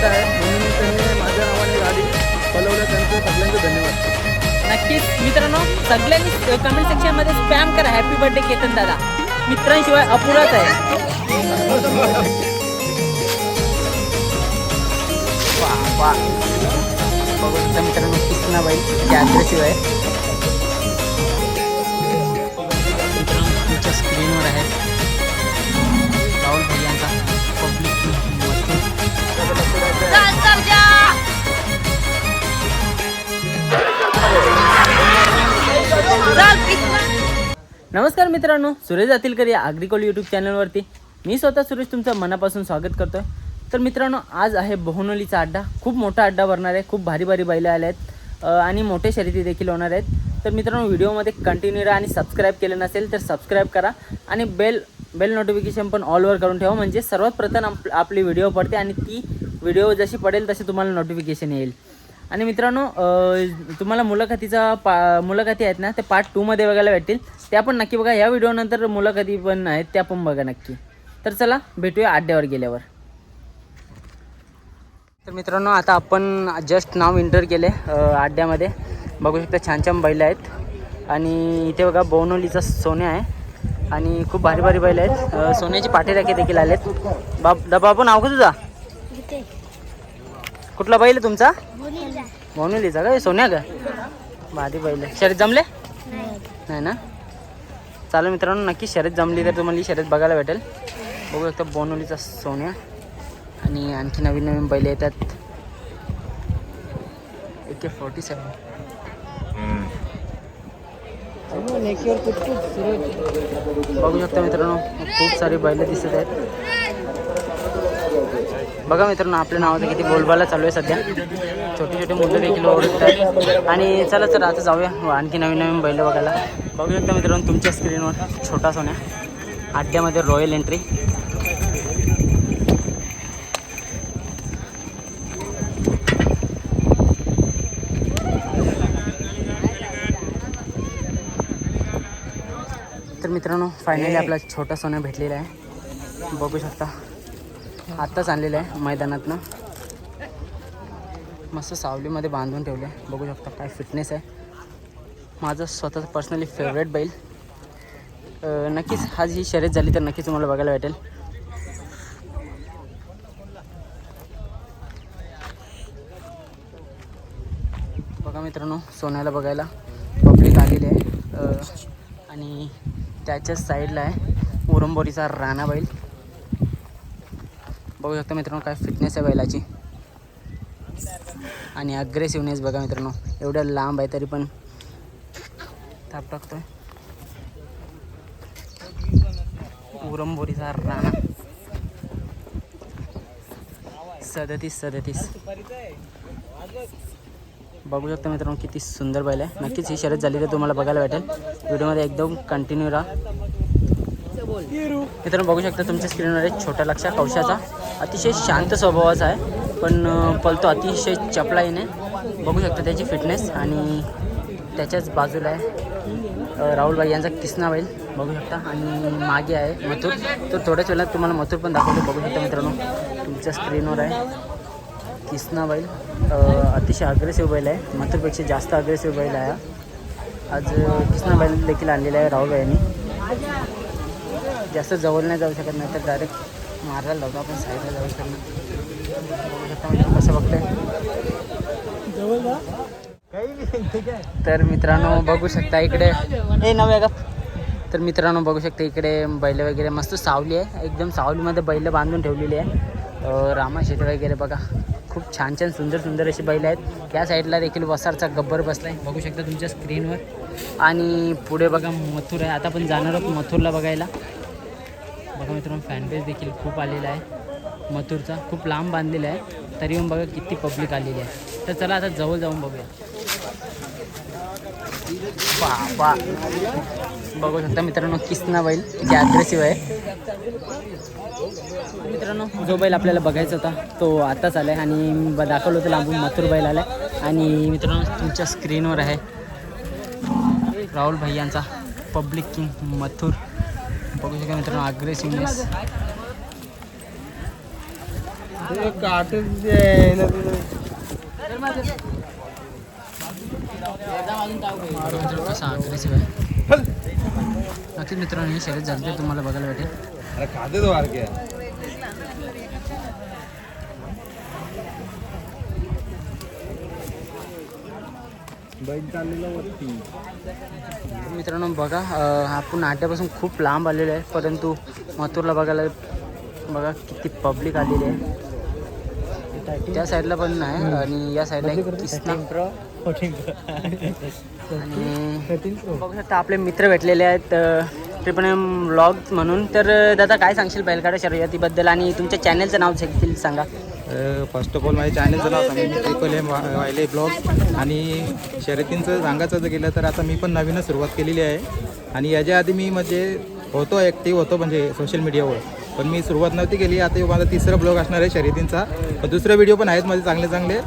अड्डा आहे. म्हणून त्यांनी माझ्या नावाने गाडी पलवल्या त्यांचे सगळ्यांचे धन्यवाद. नक्कीच. मित्रांनो सगळ्यांनी कमेंट सेक्शनमध्ये स्पॅम करा. हॅपी बर्थडे केतन दादा. मित्रांशिवाय अपुराच आहे. वा वा. बघू मित्रांनो किसनाबाई ते अग्रेसिव्ह मित्रांनो सुरेश जातीलकर या अग्रिकोल यूट्यूब चॅनलवरती मी स्वतः सुरेश तुमचं मनापासून स्वागत करतो आहे तर मित्रांनो आज आहे बहुनोलीचा अड्डा. खूप मोठा अड्डा भरणार आहे. खूप भारी भारी बैलं आले आहेत आणि मोठे शर्यती देखील होणार आहेत. तर मित्रांनो व्हिडिओमध्ये कंटिन्यू राहा आणि सबस्क्राईब केलं नसेल तर सबस्क्राईब करा. आणि बेल बेल नोटिफिकेशन पण ऑलवर करून ठेवा. म्हणजे सर्वात प्रथम आप आपली व्हिडिओ पडते आणि ती व्हिडिओ जशी पडेल तशी तुम्हाला नोटिफिकेशन येईल. आणि मित्रांनो तुम्हाला मुलाखतीचा पा मुलाखती आहेत ना ते पार्ट टूमध्ये बघायला भेटतील. त्या पण नक्की बघा. या व्हिडिओनंतर मुलाखती पण आहेत त्या पण बघा नक्की. तर चला भेटूया अड्ड्यावर गेल्यावर. तर मित्रांनो आता आपण जस्ट नाव इंटर केले आड्यामध्ये बघू शकता छान छान बैल आहेत. आणि इथे बघा बोनोलीचा सोने आहे. आणि खूप भारी भारी बैल आहेत. सोन्याचे पाठीराखे देखील आलेत. बाप दा पण आव का तुझा? कुठला बैल आहे तुमचा? बोनोलीचा का? सोन्या का? भारी बैल आहे. शर्यत जमले? नाही ना? चालू मित्रांनो नक्की शर्यत जमली तर तुम्हाला शर्यत बघायला भेटेल. बघू शकता बोनोलीचा सोन्या. आणि आणखी नवीन नवीन बैल येतात. ए के फोर्टी सेवन बघू शकता मित्रांनो खूप सारी बैल दिसत आहेत. बघा मित्रांनो आपल्या नावाचं किती बोलबाला चालू आहे सध्या. छोटे छोटे मुलं देखील ओळखत आहेत. आणि चला चला आता जाऊया. हो, आणखी नवीन नवीन बैल बघायला. बघू शकता मित्रांनो तुमच्या स्क्रीनवर. छोटा सोन्या. अड्ड्यामध्ये रॉयल एंट्री तर मित्रांनो फायनली आपला छोटा सोन्या भेटलेला आहे. बघू शकता. आत्ताच आणलेलं आहे मैदानातनं. मस्त सावलीमध्ये बांधून ठेवले. आहे बघू शकता काय फिटनेस आहे. माझं स्वतःचं पर्सनली फेवरेट बैल. नक्कीच आज ही शर्यत झाली तर नक्कीच तुम्हाला बघायला भेटेल. बघा मित्रांनो सोन्याला बघायला पब्लिक आलेली आहे. आणि त्याच्याच साईडला आहे उरंबोरीचा राणा बैल. बघू शकता मित्रांनो काय फिटनेस आहे बैलाची. आणि अग्रेसिव्हनेस बघा मित्रांनो. एवढं लांब आहे तरी पण थाप टाकतोय. उरमबोरीचा राणा. सदतीस सदतीस. बघू शकता मित्रांनो किती सुंदर बैल आहे. नक्कीच ही शर्यत झाली तर तुम्हाला बघायला भेटेल. व्हिडिओमध्ये एकदम कंटिन्यू राहा. मित्रांनो बघू शकता तुमच्या स्क्रीनवर एक छोटा लक्षा कवशाचा अतिशय शांत स्वभावाचा आहे पण पलतो अतिशय चपलाईने. बघू शकता त्याची फिटनेस आणि त्याच्याच बाजूला आहे राहुलबाई यांचा किसना बैल. बघू शकता. आणि मागे आहे मथुर. तर थोड्याच वेळात तुम्हाला मथुर पण दाखवतो. बघू शकता मित्रांनो तुमच्या स्क्रीनवर आहे किसना बैल. अतिशय अग्रेसिव्ह बैल आहे. मथुरपेक्षा जास्त अग्रेसिव्ह बैल आहे हा. आज किसना बैल देखील आणलेला आहे राहुल यांनी. जास्त जवळ नाही जाऊ शकत नाही तर डायरेक्ट मारायला लावतो आपण साईडला जाऊ शकत नाही. कसं बघतंय? तर मित्रांनो बघू शकता इकडे. ए नव्या का तर मित्रांनो बघू शकता इकडे बैल वगैरे मस्त सावली आहे. एकदम सावलीमध्ये बैल बांधून ठेवलेली आहे. अं, रामाशेत वगैरे बघा. खूप छान छान सुंदर सुंदर अशी बैल आहेत. त्या साईडला देखील वसारचा गब्बर बसलाय. बघू शकता तुमच्या स्क्रीनवर आणि पुढे बघा मथुर आहे. आता आपण जाणार आहोत मथुरला बघायला. बघा मित्रांनो फॅनबेस देखील खूप आलेला आहे. मथुरचा खूप लांब बांधलेला आहे. तरी पण बघा किती पब्लिक आलेली आहे. तर चला आता जवळ जाऊन बघूया. बाबा. बघू शकता मित्रांनो किसना बैल किती अग्रेसिव्ह आहे. मित्रांनो जो बैल आपल्याला बघायचा होता तो आताच आला आहे आणि दाखवलं होतं लांबून मथुर बैल आला आहे आणि मित्रांनो तुमच्या स्क्रीनवर आहे. राहुल भैयांचा पब्लिक किंग मथुर. बघू शकता मित्रांनो अग्रेसिव्हनेस मित्रांनो कसा अग्रेसिव्ह आहे. नक्कीच मित्रांनो ही शर्यत झाली तुम्हाला बघायला भेटेल अरे खाते तो बारके बैल चाललेला वरती मित्रांनो बघा आपण आट्यापासून खूप लांब आलेलो आहे परंतु मथुरला बघायला बघा किती पब्लिक आलेली आहे. त्या साईडला पण नाही आणि या साईडला आणि बघू शकता आपले मित्र भेटलेले आहेत ट्रिपल ब्लॉग म्हणून. तर दादा काय सांगशील बैलगाडा शर्यतीबद्दल? आणि तुमच्या चॅनलचं नाव देखील सांगा. फर्स्ट ऑफ ऑल माझ्या चॅनलचं नाव सांगेन मी ट्रिपल एम वायले ब्लॉग आणि शर्यतींचं सांगायचं जर गेलं तर आता मी पण नवीनच सुरुवात केलेली आहे. आणि याच्या आधी मी म्हणजे होतो ॲक्टिव्ह होतो म्हणजे सोशल मीडियावर पण मी सुरुवात नव्हती केली. आता माझा तिसरा ब्लॉग असणार आहे शर्यतींचा. पण दुसरे व्हिडिओ पण आहेत माझे चांगले चांगले.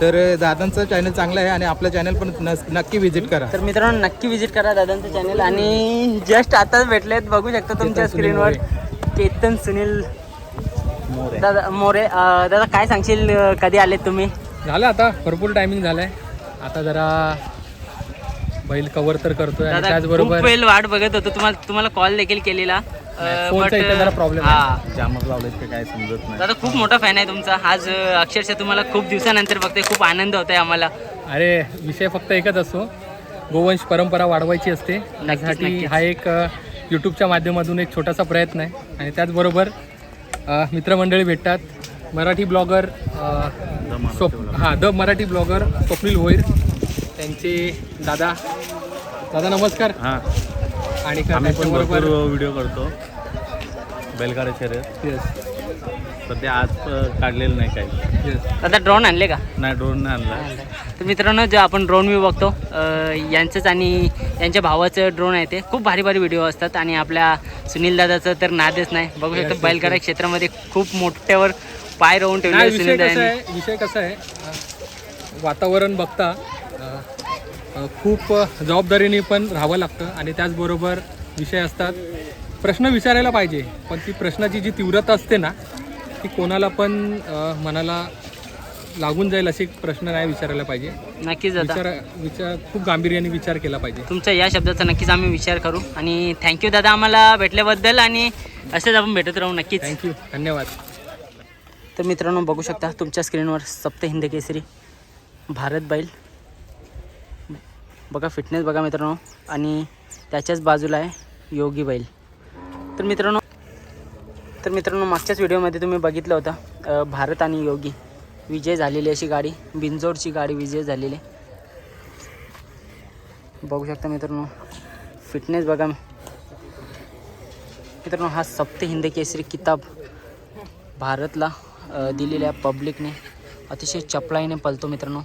तर दादांचं चॅनल चांगलं आहे आणि आपलं चॅनल पण नस- नक्की व्हिजिट करा. तर मित्रांनो नक्की विजिट करा दादांचं चॅनल आणि जस्ट आताच भेटलेत बघू शकता तुमच्या स्क्रीनवर केतन सुनील दादा मोरे अं, दादा काय सांगशील अं, कधी आलेत तुम्ही? झालं आता भरपूर टायमिंग झालंय. आता जरा बैल कव्हर तर करतोय आणि दादा खूप त्याचबरोबर वेळ वाट बघत होतो. तुम्हाला तुम्हाला कॉल देखील केलेला. अं, फोनचा but, इथे जरा problem आहे. हा. जामच लावलेत ते काय समजत नाही. दादा खूप मोठा फॅन आहे तुमचा. आज अं, अक्षरशः तुम्हाला खूप दिवसानंतर बघते खूप आनंद होत आहे आम्हाला. अरे विषय फक्त एकच असतो. गोवंश परंपरा वाढवायची असते. त्यासाठी नक्कीच. हा एक यूट्यूबच्या माध्यमातून एक छोटासा प्रयत्न आहे. आणि त्याचबरोबर मित्रमंडळी भेटतात. मराठी ब्लॉगर स्वप हां द मराठी ब्लॉगर स्वप्नील भोईर त्यांचे दादा. दादा नमस्कार. हां. आणि आम्ही पण भरपूर व्हिडिओ करतो. बैलगाडा शर्यत Yes, सध्या आज काढलेलं नाही काही. दादा ड्रोन आणले का? नाही ड्रोन नाही आणला. तर मित्रांनो जे आपण ड्रोन व्ह्यू बघतो अं, यांचंच आणि यांच्या भावाचं ड्रोन आहे ते. खूप भारी भारी व्हिडिओ असतात आणि आपल्या सुनील दादाचं तर नादच नाही. बघू शकतो बैलगाडा क्षेत्रामध्ये खूप मोठ्यावर पाय रोवून ठेवले सुनील आहे विषय कसा आहे वातावरण बघता खूप जबाबदारीने पण राहावं लागतं आणि त्याचबरोबर विषय असतात. प्रश्न विचारायला पाहिजे पण ती प्रश्नाची जी तीव्रता असते ना ती कोणाला पण मनाला लागून जाईल असे प्रश्न नाही विचारायला पाहिजे. नक्कीच दादा. विचार विचार खूप गांभीर्याने विचार केला पाहिजे. तुमच्या या शब्दाचा नक्कीच आम्ही विचार करू. आणि थँक्यू दादा आम्हाला भेटल्याबद्दल आणि असंच आपण भेटत राहू नक्कीच. थँक्यू धन्यवाद. तर मित्रांनो बघू शकता तुमच्या स्क्रीनवर सप्त हिंद केसरी भारत बैल. बघा फिटनेस बघा मित्रांनो. आणि त्याच्याच बाजूला आहे योगी बैल. तर मित्रांनो तर मित्रांनो मागच्याच व्हिडिओमध्ये तुम्ही बघितलं होतं भारत आणि योगी विजय झालेली अशी गाडी बिंजोडची गाडी विजय झालेली. बघू शकता मित्रांनो फिटनेस बघा मित्रांनो हा सप्त हिंद केसरी किताब भारतला दिलेल्या पब्लिकने अतिशय चपळाईने पलतो मित्रांनो.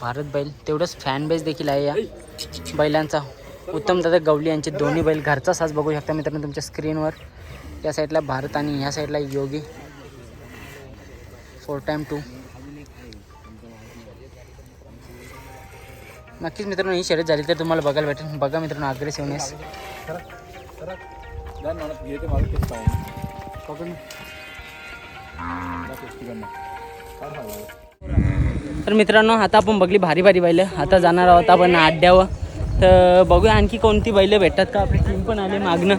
भारत बैल तेवढंच फॅन बेस देखील आहे या बैलांचा. उत्तम दादा गवली यांचे दोन्ही बैल घरचा साज बघू शकता मित्रांनो तुमच्या स्क्रीनवर या साईडला भारत आणि ह्या साईडला योगी. फोर टाईम टू नक्कीच मित्रांनो ही शर्यत झाली तर तुम्हाला बघायला भेटेल. बघा मित्रांनो अग्रेसिव्हनेस तर मित्रांनो आता आपण बघली भारी भारी बैलं. आता जाणार आहोत आपण अड्ड्यावर तर बघूया आणखी कोणती बैलं भेटतात का? आपली टीम पण आली मागणं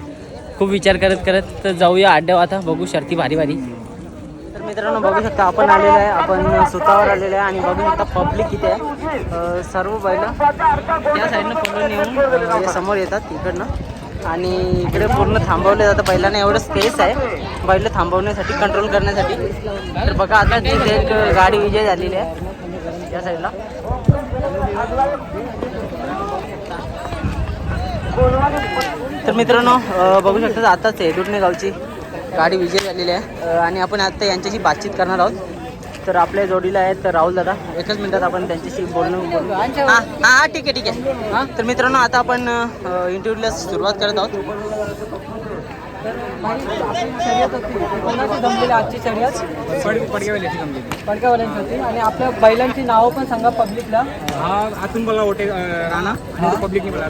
खूप विचार करत करत तर जाऊया अड्ड्यावर आता. बघू शर्ती भारी भारी. तर मित्रांनो बघू शकता आपण आलेलो आहे. आपण सुतावर आलेलो आहे आणि बघू शकता पब्लिक किती आहे. सर्व बैलं त्या साईडनं पकडून येऊन समोर येतात इकडनं. आणि इकडे पूर्ण थांबवले जातं बैलांना एवढं स्पेस आहे बैल थांबवण्यासाठी कंट्रोल करण्यासाठी. तर बघा आता तिथे एक गाडी विजय झालेली आहे या साईडला तर मित्रांनो बघू शकता आताच हेदुटणे गावची गाडी विजय झालेली आहे. आणि आपण आता यांच्याशी बातचीत करणार आहोत. तर आपल्या जोडीला आहेत तर राहुल दादा एकच मिनिटात आपण त्यांच्याशी बोलणं बोलू. हां हां ठीक आहे ठीक आहे. हां? तर मित्रांनो आता आपण इंटरव्ह्यूला सुरुवात करत आहोत. कोणाची जमलेली आजची शर्यत पडक्यावाल्यांची होती. आणि आपल्या बैलांची नावं पण सांगा पब्लिकला हा आतून मला ओटे राणा. पब्लिकने मला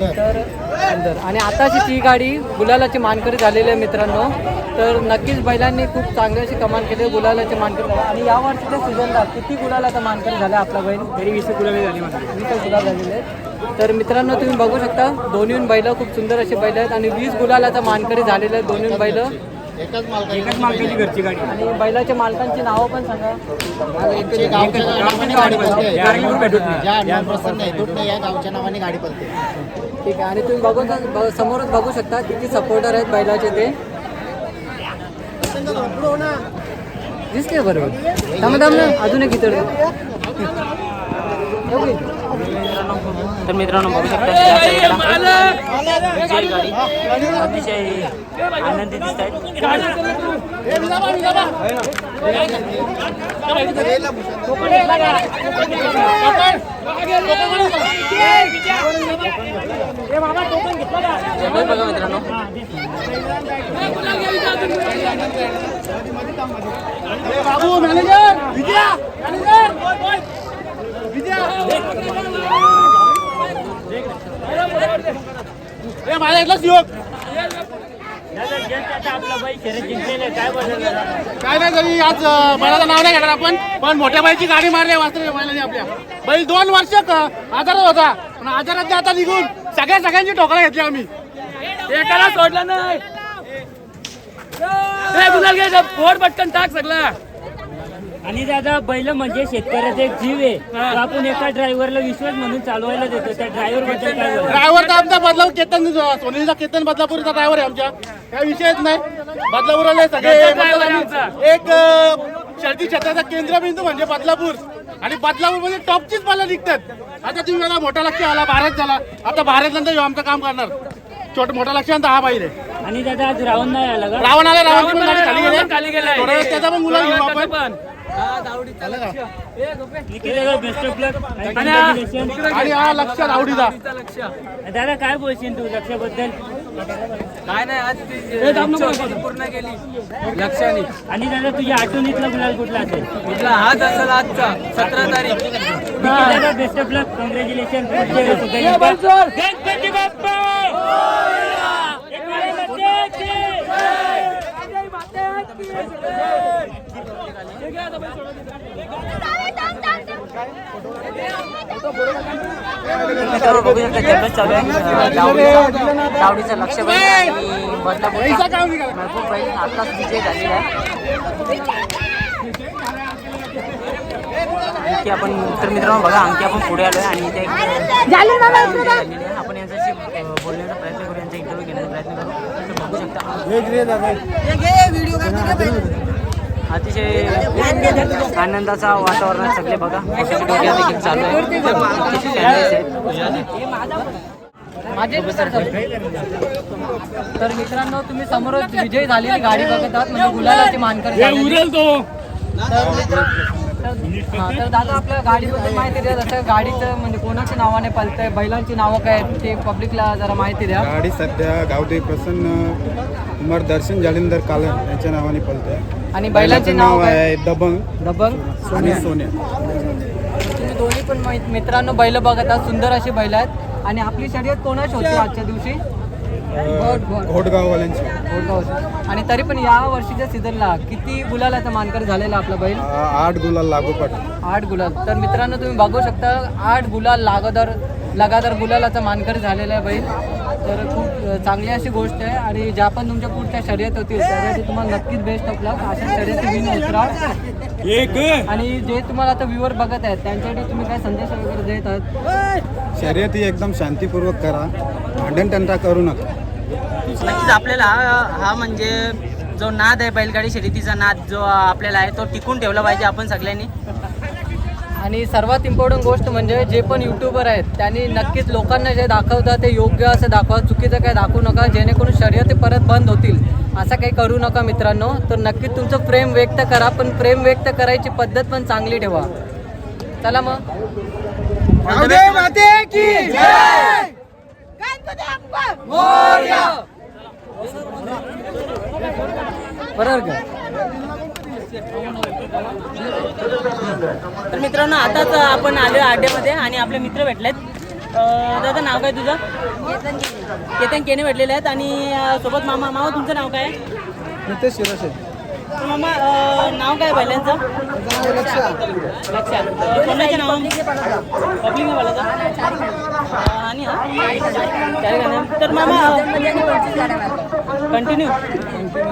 तर आणि आताची ती गाडी गुलालाची मानकरी झालेली आहे मित्रांनो तर नक्कीच बैलांनी खूप चांगली अशी कमान केली गुलालाची मानकरी. झाली आणि या वर्षीच्या सीझनला किती गुलालाचा मानकरी झाला आपला बैल? तरी वीस गुलाल झाली वीस गुलाल झालेले आहेत. तर मित्रांनो तुम्ही बघू शकता दोन्ही बैल खूप सुंदर अशी बैल आहेत आणि वीस गुलालाचा मानकरी झालेले आहेत दोन्ही बैल. एकाच मालकाची घरची गाडी. आणि बैलाच्या मालकांची नावं पण सांगा. आमच्या गावच्या नावाने गाडी पळते ज्या अण्णाप्रसन्न आहे दुधने या गावच्या नावाने गाडी पळते ठीक आहे आणि तुम्ही बघू ब- समोरच बघू शकता किती सपोर्टर आहेत बैलाचे ते. दिसते बरोबर. थांब थांब ना. अजून एक इतर तर मित्रांनो बघू शकता या गाडी अतिशय आनंदी दिसत आहेत. बघा मित्रांनो. काय नाही तरी आज बैलाचं नाव नाही घेणार आपण पण मोठ्या बाईची गाडी मारली वास्तव बैलाने आपल्या. बैल दोन वर्ष आजार होता पण आजारात आता निघून सगळ्या सगळ्यांची ठोकळा घेतली आम्ही. एकाला सोडला नाही. गुलाल फोड पटकन टाक सगळा. आणि दादा बैल म्हणजे शेतकऱ्याचा एक जीव आहे. तो आपण एका ड्रायव्हरला विश्वास म्हणून चालवायला देतो. त्या ड्रायव्हरबद्दल काय? ड्रायव्हर तर आमचा बदलापूर केतन सोनीचा केतन बदलापूरचा ड्रायव्हर आहे आमच्या काय विषयच नाही. बदलापूरला सगळे एक अं, शर्ती क्षेत्राचा केंद्रबिंदू म्हणजे बदलापूर. आणि बदलापूरमध्ये टॉपचीच मला निघतात. आता तुम्ही मला मोठा लक्ष आला भारत झाला. आता भारत नंतर ह्यो आमचं काम करणार. छोट मोठा लक्षांत हा पाहिजे आणि दादा आज राहून नाही आला का? रावण आला रावण पण खाली गेली. थोड्या वेळात त्याचा पण मुलाला घेऊ आपण. पण बेस्ट ऑफ लक आणि हा लक्ष आवडीचा. दादा काय बोलशील तू लक्षाबद्दल? काय नाही आज ती पूर्ण केली. लक्षाने. आणि दादा तुझ्या आठवणीतला गुलाल कुठला असेल? कुठला? हाच असेल आजचा सतरा तारीख. दादा best of luck congratulation Ganpati Bappa! बघू शकता जल्लोष चालू आहे लावडीचं लक्ष आणि बदलापूरचा महबूब बैल आत्ताच विजय झालेला आहे. आणखी आपण तर मित्रांनो बघा आणखी आपण पुढे आलो आहे आणि इथे एक झालेली आहे आपण यांच्याशी अं, बोलण्याचा प्रयत्न करू यांचा इंटरव्ह्यू घेण्याचा प्रयत्न करू तर बघू शकता अतिशय आनंदाचा वातावरणात सगळे बघा. फोटोशूट देखील चालू आहे. माझे तर मित्रांनो तुम्ही समोरच विजय झालेली गाडी बघत आहात म्हणजे गुलालाची मानकर उरेल हा तर दादा आपल्या गाडीबद्दल माहिती द्या. जसं गाडीचं म्हणजे कोणाच्या नावाने पलतंय बैलांची नावं काय आहेत ते पब्लिकला जरा माहिती द्या. गाडी सध्या गावदेवी प्रसन्न कुमार दर्शन जालिंदर कालन यांच्या नावाने पळते आणि बैलांचे नाव काय? आहे दबंग. दबंग? आणि सोन्या. तुम्ही दोन्ही पण मित्रांनो बैल बघत आहात सुंदर अशी बैल आहेत. आणि आपली शर्यत कोणाची होती आजच्या दिवशी. घोटगाववाल्यांची. आणि तरी पण या वर्षीच्या सीझनला किती गुलालाचा मानकर झालेला आपला बैल? आठ गुलाल लागोपाठ. आठ गुलाल. तर मित्रांनो तुम्ही बघू शकता आठ गुलाल लगातार लगातार गुलालाचा मानकरी झालेला आहे बैल. तर खूप चांगली अशी गोष्ट आहे. आणि ज्या पण तुमच्या पुढच्या शर्यत होतील त्यासाठी तुम्हाला नक्कीच बेस्ट ऑफ लक अशा शर्यती विन उतरा आणि जे तुम्हाला आता व्ह्युअर बघत आहेत त्यांच्यासाठी तुम्ही काय संदेश वगैरे देत आहात? शर्यती एकदम शांतीपूर्वक करा. भांडण तंटा करू नका. नक्कीच आपल्याला हा हा म्हणजे जो नाद आहे बैलगाडी शर्यतीचा नाद जो आपल्याला आहे तो टिकून ठेवला पाहिजे आपण सगळ्यांनी. आणि सर्वात इम्पॉर्टंट गोष्ट म्हणजे जे पण युट्यूबर आहेत त्यांनी नक्कीच लोकांना जे दाखवतात ते योग्य असं दाखवा. चुकीचं काय दाखवू नका जेणेकरून शर्यती परत बंद होतील. असं काही करू नका मित्रांनो. तर नक्कीच तुमचं प्रेम व्यक्त करा पण प्रेम व्यक्त करायची पद्धत पण चांगली ठेवा. चला मग. बरोबर का? तर मित्रांनो आताच आपण आलो अड्ड्यामध्ये आणि आपले मित्र भेटलेत. दादा नाव काय तुझं? केतन केने. भेटलेले आहेत आणि सोबत मामा मामा तुमचं नाव काय? आहे? नितेश शिरोशे. मामा नाव काय बैलांचं लक्षात कोणाच्या नाव? पब्लिक आणि काय तर मामा कंटिन्यू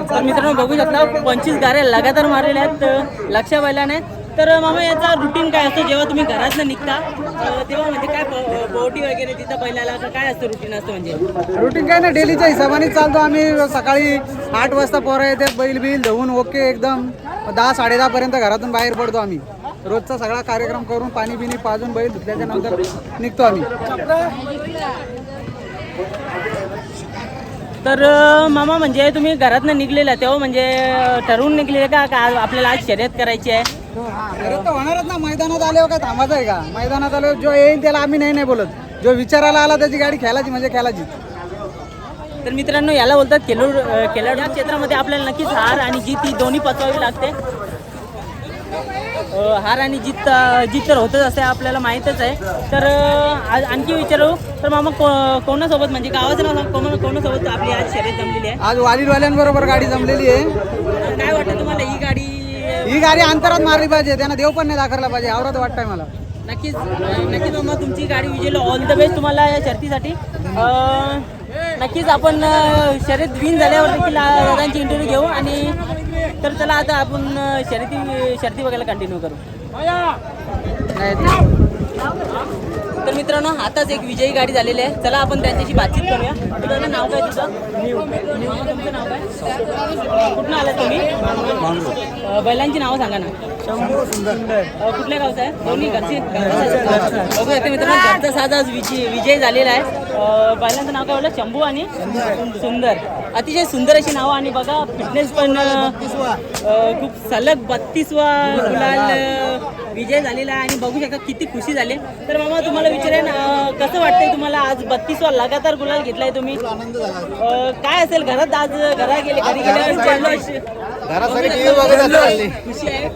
तर मित्रांनो बघू शकता पंचवीस गाऱ्या लगातार मारलेल्या आहेत लक्ष बैलाने तर मामा याचा रुटीन काय असतो? जेव्हा तुम्ही घरातनं निघता तेव्हा म्हणजे काय वगैरे तिथं काय असतं रुटीन असतं म्हणजे? रुटीन काय ना डेलीच्या हिशोबाने चालतो आम्ही. सकाळी आठ वाजता पोरं येते बैल बिल धुवून ओके एकदम. दहा साडेदहा पर्यंत घरातून बाहेर पडतो आम्ही. रोजचा सगळा कार्यक्रम करून पाणी बिनी पाजून बैल धुतल्याच्या नंतर निघतो आम्ही. तर मामा म्हणजे तुम्ही घरातनं निघलेला तेव्हा म्हणजे ठरवून निघलेले का? आपल्याला आज शर्यत करायची आहे? अरे तर होणारच ना मैदानात आल्यावर काय थांबायचं आहे का? मैदानात आल्यावर जो येईल त्याला आम्ही नाही नाही बोलत. जो विचारायला आला त्याची गाडी खेळायची म्हणजे खेळायची तर मित्रांनो याला बोलतात खेळूड खेळाडू या क्षेत्रामध्ये आपल्याला नक्कीच हार आणि जीत ही दोन्ही पचवावी लागते. हार आणि जीत जीत तर होतच असते आपल्याला माहीतच आहे. तर आणखी विचारू. तर मामा को कोणासोबत म्हणजे गावाचं नाव कोणा कोणासोबत आपली आज शर्यत जमलेली आहे? आज वालीवाल्यांबरोबर गाडी जमलेली आहे. काय वाटतं तुम्हाला ही गाडी ही गाडी अंतरात मारली पाहिजे त्यांना देव पण नाही दाखवला पाहिजे आवडत वाटतंय मला. नक्कीच नक्कीच मामा तुमची गाडी विजेल. ऑल द बेस्ट तुम्हाला या शर्तीसाठी. अं, नक्कीच आपण अं, शर्यत विन झाल्यावर देखील अं, दादांची इंटरव्ह्यू घेऊ आणि तर चला आता आपण अं, शर्यती शर्ती बघायला कंटिन्यू करू. तर मित्रांनो आताच एक विजयी गाडी झालेली आहे. चला आपण त्यांच्याशी बातचीत करूया. मित्रांनो नाव काय तुझं? तुमचं नाव काय? कुठून आलात तुम्ही? बैलांची नावं सांगा ना. शंभू सुंदर. कुठल्या गावचं आहे? दोन्ही घरची? बघू शकता मित्रांनो घरचा साज आज विजय विजय झालेला आहे. अं, बैलांचं नाव काय बोललं? शंभू आणि सुंदर. अतिशय सुंदर अशी नावं आणि बघा फिटनेस पण खूप सलग बत्तीसवा गुलाल विजय झालेला आहे आणि बघू शकता किती खुशी झाली. तर मामा तुम्हाला विचारेन कसं वाटतंय तुम्हाला आज बत्तीसवा लगातार गुलाल घेतलाय तुम्ही? काय असेल घरात आज घरा गेले घरी गेल्यावर जल्लोष. खुशी आहे.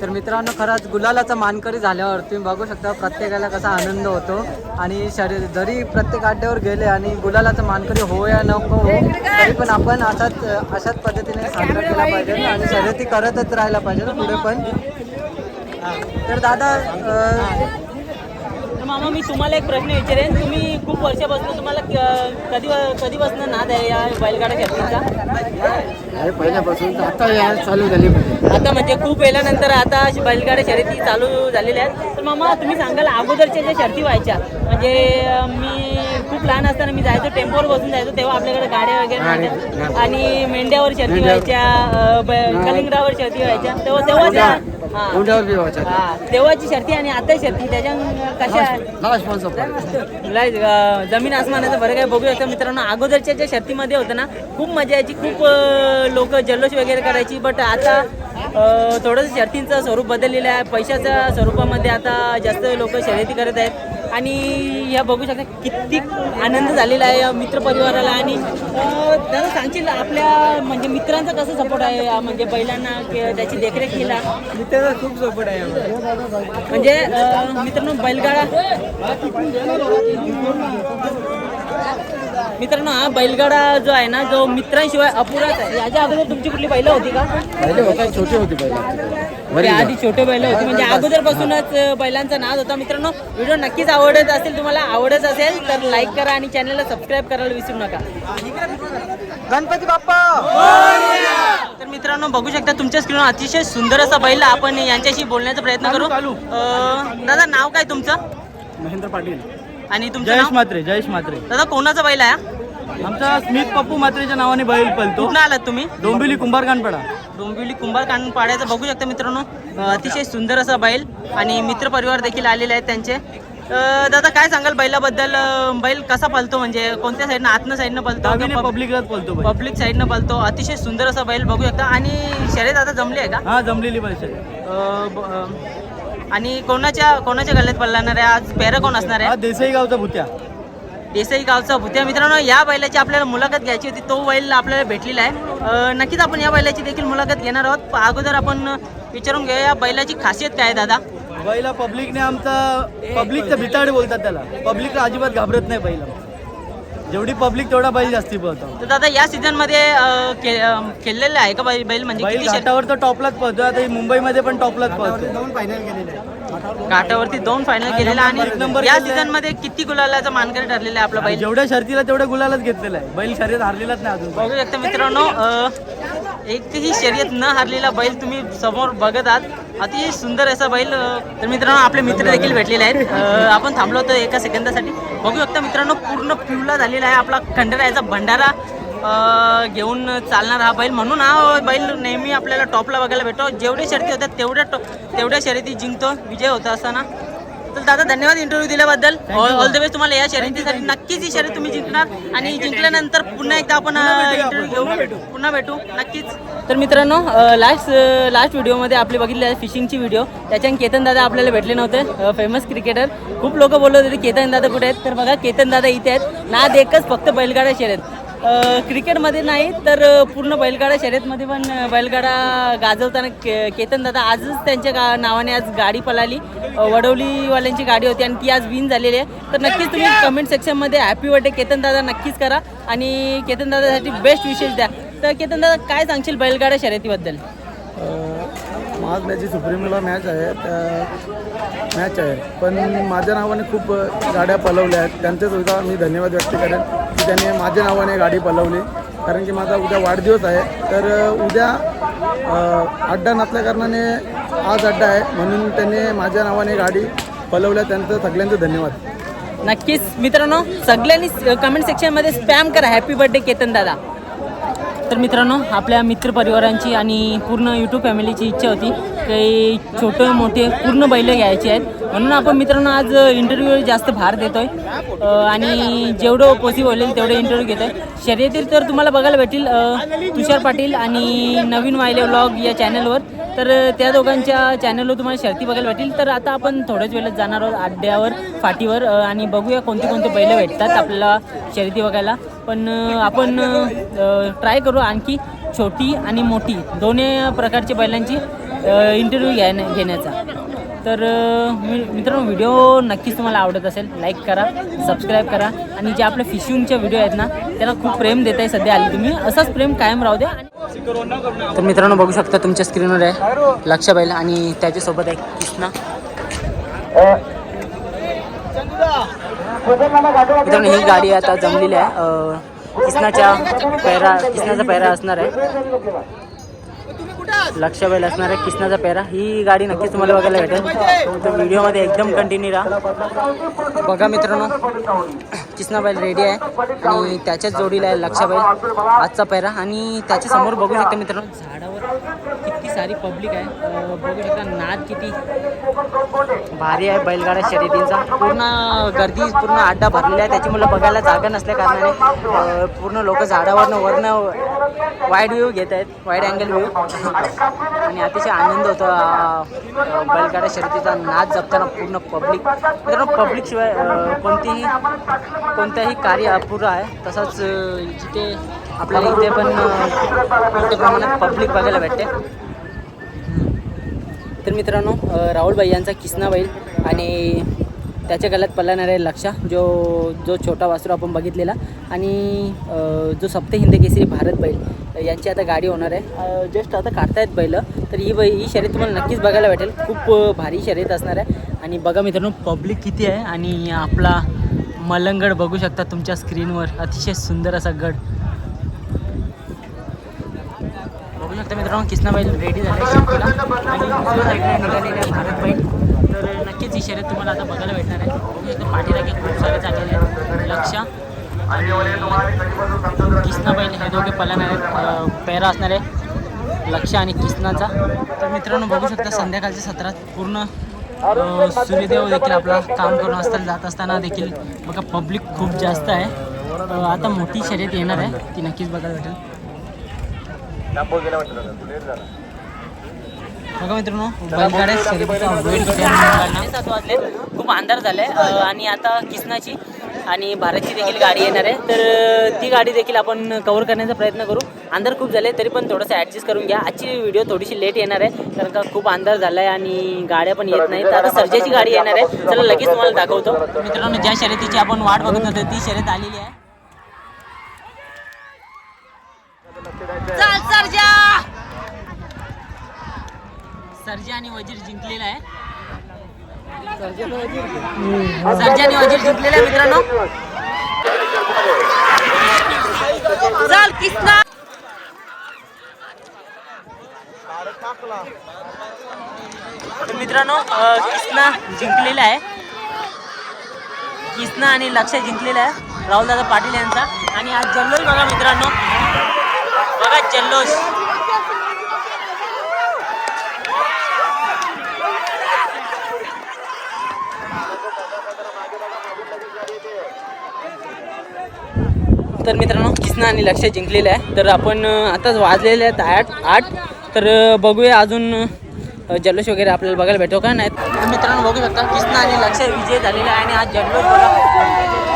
तर मित्रांनो खरंच गुलालाचा मानकरी झाल्यावर तुम्ही बघू शकता प्रत्येकाला कसा आनंद होतो. आणि शरीर जरी प्रत्येक अड्ड्यावर गेले आणि गुलालाचा मानकरी हो या नको हो तरी पण आपण असाच अशाच पद्धतीने साजरा केला पाहिजे आणि शर्यती करतच राहायला पाहिजे पुढे पण. तर दादा मामा मी तुम्हाला एक प्रश्न विचारेन. तुम्ही खूप वर्षापासून तुम्हाला कधी कधीपासून नाद आहे या बैलगाडा शर्यतीचा पहिल्यापासून आता या चालू झाली आता म्हणजे खूप वेळानंतर आता बैलगाड्या शर्यती चालू झालेल्या आहेत. तर मामा तुम्ही सांगाल अगोदरच्या ज्या शर्ती व्हायच्या म्हणजे मी खूप लहान असताना मी जायचो टेम्पोवर बसून जायचो तेव्हा आपल्याकडे गाड्या वगैरे आणि मेंढ्यावर शर्ती व्हायच्या कलिंगडावर शर्ती व्हायच्या. तेव्हा तेव्हा त्या हा. हा, तेव्हाची शर्ती आणि आता शर्ती त्याच्या कशा लय, अं, जमीन आसमानाचं फरक आहे. बघू शकता मित्रांनो अगोदरच्या ज्या शर्तीमध्ये होतं ना खूप मजा यायची. खूप लोक जल्लोष वगैरे करायची. बट आता अं, थोडंसं शर्तींचं स्वरूप बदललेलं आहे. पैशाच्या स्वरूपामध्ये आता जास्त लोक शर्यती करत आहेत. आणि ह्या बघू शकता किती आनंद झालेला आहे या मित्रपरिवाराला आणि दादा सांगशील आपल्या म्हणजे मित्रांचा कसा सपोर्ट आहे म्हणजे बैलांना कि- त्याची देखरेख केला? मित्राचा खूप सपोर्ट आहे म्हणजे मित्रांनो बैलगाडा. मित्रांनो हा बैलगाडा जो आहे ना जो मित्रांशिवाय अपुराच आहे. याच्या अगोदर तुमची कुठली बैल होती का? छोटी होती बरे आधी छोटे बैल होते म्हणजे अगोदरपासूनच बैलांचा नाद होता. मित्रांनो व्हिडिओ नक्कीच आवडत असेल तुम्हाला आवडत असेल तर लाईक करा आणि चॅनलला सबस्क्राईब करायला विसरू नका. गणपती बाप्पा! तर मित्रांनो बघू शकता तुमच्या स्क्रीनवर अतिशय सुंदर असा बैल आहे. आपण यांच्याशी बोलण्याचा प्रयत्न करू. अं, दादा नाव काय तुमचं? महेंद्र पाटील. आणि तुमचं नाव? मात्रे जयेश मात्रे दादा कोणाचा बैल आहे हा? आमचा स्मित पप्पू मात्रेच्या नावाने बैल पलतो कुठनं आलात तुम्ही? डोंबिवली कुंभारकांपडा डोंबिवली कुंभार कांड पाड्याचं बघू शकता मित्रांनो. अं, अतिशय सुंदर असा बैल आणि मित्रपरिवार देखील आलेले आहेत त्यांचे. अं, दादा काय सांगाल बैलाबद्दल? अं, बैल कसा पलतो म्हणजे कोणत्या साईडनं आतनं साईडनं पलतो पब्लिकलाच पलतो बैल. पब्लिक साईडनं पलतो अतिशय सुंदर असा बैल बघू शकता. आणि शर्यत आता जमली आहे का? हा जमलेली पैसे अं, ब- अं, आणि कोणाच्या कोणाच्या गल्ल्यात पडणार आहे? आज पेरा कोण असणार आहे? देसाई गावचा भुत्या. देसाई गावचा भुत्या. मित्रांनो या बैलाची आपल्याला मुलाखत घ्यायची होती. तो बैल आपल्याला भेटलेला आहे. नक्कीच आपण या बैलाची देखील मुलाखत घेणार आहोत. अगोदर आपण विचारून घेऊया या बैलाची खासियत काय आहे दादा? बैला पब्लिकने आमचा पब्लिकचं भिताड बोलतात त्याला. पब्लिक अजिबात घाबरत नाही बैला जेवढी पब्लिक तेवढा बैल जास्ती पळतो. तर दादा या सीझनमध्ये खेळलेलं आहे का बैल? म्हणजे बैल घाटावर तर टॉपलाच पळतो आता मुंबईमध्ये पण टॉपलाच पळतो घाटावरती दोन फायनल केलेला आणि या. सीझनमध्ये किती गुलालाचा मानकरी ठरलेला आहे आपला बैल? जेवढ्या शर्तीला तेवढ्या गुलालच घेतलेला आहे. बैल शर्यत हारलेलाच नाही अजून. बघू शकता मित्रांनो एकही शर्यत न हारलेला बैल तुम्ही समोर बघत आहात. अतिशय सुंदर असा बैल तर मित्रांनो आपले मित्र देखील भेटलेले आहेत. आपण थांबलो होतो एका सेकंदासाठी. बघू शकता मित्रांनो पूर्ण पिवला झालेला आहे आपला खंडरा याचा भंडारा. घेऊन चालणार हा बैल म्हणून. हा बैल नेहमी आपल्याला टॉपला बघायला भेटतो. जेवढे शर्यती होतात तेवढ्या टॉ- तेवढ्या शर्यती जिंकतो. विजय होता असताना तर दादा धन्यवाद इंटरव्ह्यू दिल्याबद्दल. ऑल द बेस्ट तुम्हाला या शर्यतीसाठी. नक्कीच ही शर्यत तुम्ही जिंकणार. आणि जिंकल्यानंतर पुन्हा एकदा आपण इंटरव्ह्यू घेऊ. पुन्हा भेटू. नक्कीच. तर मित्रांनो लास्ट लास्ट व्हिडिओमध्ये आपले बघितले आहे फिशिंगची व्हिडिओ त्याच्याने केतन दादा आपल्याला भेटले नव्हते. फेमस क्रिकेटर खूप लोक बोलत होते केतन दादा कुठे आहेत? तर बघा केतन दादा इथे आहेत. नाद एकच फक्त बैलगाडा शर्यत. क्रिकेटमध्ये नाही तर पूर्ण बैलगाडा शर्यतमध्ये पण बैलगाडा गाजवताना के केतन दादा आजच त्यांच्या गा नावाने आज गाडी पळाली. वडवलीवाल्यांची गाडी होती आणि ती आज विन झालेली आहे. तर नक्कीच तुम्ही कमेंट सेक्शनमध्ये हॅपी बर्थडे केतन दादा नक्कीच करा आणि केतन दादासाठी बेस्ट विशेष द्या. तर केतन दादा काय सांगशील बैलगाडा शर्यतीबद्दल? आज माझी सुप्रीमला मॅच आहे त्या मॅच आहे. पण माझ्या नावाने खूप गाड्या पलवल्या आहेत. त्यांचे सुद्धा मी धन्यवाद व्यक्त करेन. की माझ्या नावाने गाडी पलवली. कारण की माझा उद्या वाढदिवस आहे. तर उद्या अड्डा नसल्या कारणाने आज अड्डा आहे. म्हणून त्याने माझ्या नावाने गाडी पलवल्या. त्यांचं सगळ्यांचं धन्यवाद. नक्कीच. मित्रांनो सगळ्यांनी कमेंट सेक्शनमध्ये स्पॅम करा. हॅपी बर्थडे केतन दादा. तर मित्रांनो आपल्या मित्रपरिवारांची आणि पूर्ण यूट्यूब फॅमिलीची इच्छा होती काही छोटे मोठे पूर्ण बैल घ्यायचे आहेत. म्हणून आपण मित्रांनो आज इंटरव्ह्यू जास्त भार देतो आहे आणि जेवढं पॉसिबल होईल तेवढं इंटरव्ह्यू घेतो आहे शर्यतील तर तुम्हाला बघायला भेटेल तुषार पाटील आणि नवीन वायले व्लॉग या चॅनलवर तर त्या दोघांच्या चॅनलवर तुम्हाला शर्ती बघायला भेटेल. तर आता आपण थोड्याच वेळेत जाणार आहोत अड्ड्यावर फाटीवर आणि बघूया कोणते कोणते बैल भेटतात आपल्याला शर्यती बघायला. पण आपण ट्राय करू आणखी छोटी आणि मोठी दोन्ही प्रकारच्या बैलांची इंटरव्ह्यू घ्या घेण्याचा. तर मी- मित्रांनो व्हिडिओ नक्कीच तुम्हाला आवडत असेल लाईक करा सबस्क्राईब करा. आणि जे आपल्या फिशिंगच्या व्हिडिओ आहेत ना त्याला खूप प्रेम देत आहे सध्या आली तुम्ही. असंच प्रेम कायम राहू द्या. तर मित्रांनो बघू शकता तुमच्या स्क्रीनवर आहे लक्ष बैल आणि त्याच्यासोबत आहे कृष्णा. मित्रांनो ही गाडी आता जमलेली आहे. कृष्णाच्या पैरा कृष्णाचा पैरा असणार आहे. लक्ष बैल असणार आहे. कृष्णाचा पेरा ही गाडी नक्कीच तुम्हाला बघायला भेटेल. तर व्हिडिओमध्ये एकदम कंटिन्यू राहा. बघा मित्रांनो कृष्णाबाईल रेडी आहे. आणि त्याच्याच जोडीला आहे लक्ष आजचा पेरा आणि त्याच्यासमोर बघू शकता मित्रांनो झाडावर किती सारी पब्लिक आहे. बघू शकता नाद किती भारी आहे बैलगाडा शर्यतींचा. पूर्ण गर्दी पूर्ण अड्डा भरलेला आहे. त्याच्यामुळे बघायला जागा नसल्या कारणाने पूर्ण लोक झाडावरनं वरनं वाईड व्ह्यू घेत आहेत. वाईड अँगल व्ह्यू आणि अतिशय आनंद होतो बैलगाडा शर्यतीचा नाद जपताना पूर्ण पब्लिक. मित्रांनो पब्लिकशिवाय कोणतीही कोणतंही कार्य अपुरं आहे. तसंच जिथे आपल्याला इथे पण मोठ्या प्रमाणात पब्लिक बघायला भेटते. तर मित्रांनो अ, राहुल भाई यांचा किसना बैल आणि त्याच्या गळ्यात पळणार आहे लक्षा जो जो छोटा वासरू आपण बघितलेला. आणि जो सप्त हिंद केसरी भारत बैल यांची आता गाडी होणार आहे. जस्ट आता काढतायत बैल तर ही बै ही शर्यत तुम्हाला नक्कीच बघायला भेटेल. खूप भारी शर्यत असणार आहे. आणि बघा मित्रांनो पब्लिक किती आहे आणि आपला मलंगड बघू शकता तुमच्या स्क्रीनवर अतिशय सुंदर असा गड बघू शकता मित्रांनो किसना रेडी झाले शर्यतीला आणि दुसऱ्या साईडला आहे भारत बैल. तर नक्कीच ही शर्यत तुम्हाला आता बघायला भेटणार आहे. म्हणजे बघू पाठीराखे खूप सारे चाललेले आहेत. लक्ष. आणि किसना हे दोघे पळणार आहेत. पेरा पेहरा असणार आहे. लक्ष आणि किसनाचा. तर मित्रांनो बघू शकता संध्याकाळच्या सत्रात पूर्ण सूर्यदेव देखील आपला काम करून असताना जात असताना देखील बघा पब्लिक खूप जास्त आहे. आता मोठी शर्यत येणार आहे. ती नक्कीच बघायला भेटेल. बघा मित्रांनो बैलगाड्या शर्यतीचा वेळ किती आहे मुलांना. सात वाजले खूप अंधार झालाय. आणि आता किसनाची आणि भारतची देखील गाडी येणार आहे. तर ती गाडी देखील आपण कव्हर करण्याचा प्रयत्न करू. अंधार खूप झाले तरी पण थोडंसं ॲडजस्ट करून घ्या. आजची व्हिडिओ थोडीशी लेट येणार आहे कारण का खूप अंधार झाला आहे आणि गाड्या पण येत नाही तर आता सर्जाची गाडी येणार आहे. चला लगेच तुम्हाला दाखवतो. मित्रांनो ज्या शर्यतीची आपण वाट बघत होतो ती शर्यत आलेली आहे चल सर्जा सर्जा आणि वजीर जिंकलेला आहे. सर्जा आणि वजीर जिंकलेला आहे. मित्रांनो. चल किसना. तर मित्रांनो किसना जिंकलेला आहे. किसना आणि लक्ष जिंकलेला आहे. राहुलदादा पाटील यांचा. आणि आज जल्लोष बघा मित्रांनो. बघा जल्लोष. तर मित्रांनो किसना आणि लक्ष जिंकलेलं आहे. तर आपण आताच वाजलेले आहेत आठ आठ. तर बघूया अजून जल्लोष वगैरे आपल्याला बघायला भेटतो का? नाही मित्रांनो बघू शकता किसना आणि लक्ष विजय झालेला आहे आणि आज जल्लोष बघा बघू शकता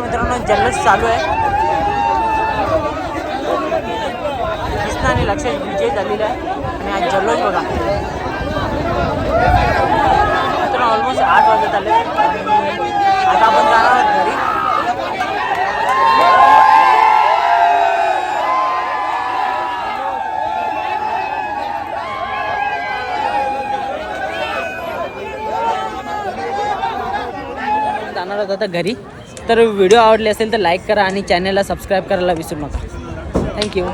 मित्रांनो जल्लोष चालू आहे. कृष्णा आणि लक्ष विजय झालेला आहे. आणि आज जल्लोष बघा. मित्रांनो ऑलमोस्ट आठ वाजत आले. आता आपण जाणार आहोत घरी. जाणार आता घरी. तर व्हिडिओ आवडले असेल तर लाईक करा आणि चॅनलला सबस्क्राईब करायला विसरू नका. थँक्यू